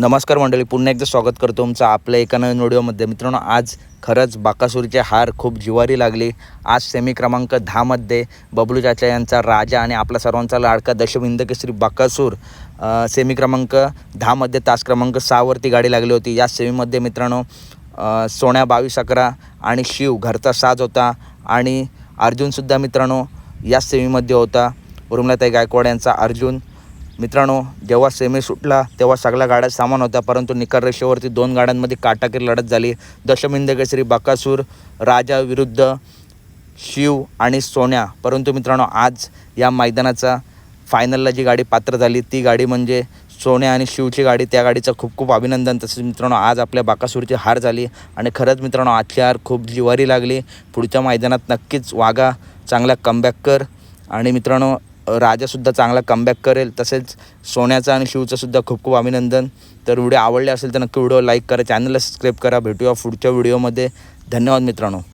नमस्कार मंडळी पुन्हा एकदा स्वागत करतो तुमचं आपल्या एका नवीन व्हिडिओमध्ये. मित्रांनो आज खरंच बाकासुरीचे हार खूप जिवारी लागली. आज सेमी क्रमांक दहामध्ये बबलू चाचा यांचा राजा आणि आपला सर्वांचा लाडका दशविंद केसरी बाकासूर सेमी क्रमांक दहामध्ये तास क्रमांक सहावरती गाडी लागली होती. या सेमीमध्ये मित्रांनो सोन्या बावीस अकरा आणि शिव घरचा साज होता आणि अर्जुनसुद्धा मित्रांनो या सेमीमध्ये होता. उर्मिलाताई गायकवाड यांचा अर्जुन मित्रांनो जेव्हा सेमी सुटला तेव्हा सगळ्या गाड्या सामान होत्या परंतु निकाल रेषेवरती दोन गाड्यांमध्ये काटाकीर लढत झाली. दशमिंद केसरी बकासूर राजा विरुद्ध शिव आणि सोन्या. परंतु मित्रांनो आज या मैदानाचा फायनलला जी गाडी पात्र झाली ती गाडी म्हणजे सोन्या आणि शिवची गाडी. त्या गाडीचं खूप खूप अभिनंदन. तसेच मित्रांनो आज आपल्या बाकासूरची हार झाली. आणि खरंच मित्रांनो आजची हार खूप जिवारी लागली. पुढच्या मैदानात नक्कीच वागा चांगला कमबॅक कर. आणि मित्रांनो राजासुद्धा चांगला कमबॅक करेल तसेच सोन्याचा आणि शिवचं सुद्धा खूप खूप अभिनंदन. तर व्हिडिओ आवडले असेल तर नक्की व्हिडिओ लाईक करा चॅनलला सबस्क्राईब करा. भेटूया पुढच्या व्हिडिओमध्ये धन्यवाद मित्रांनो.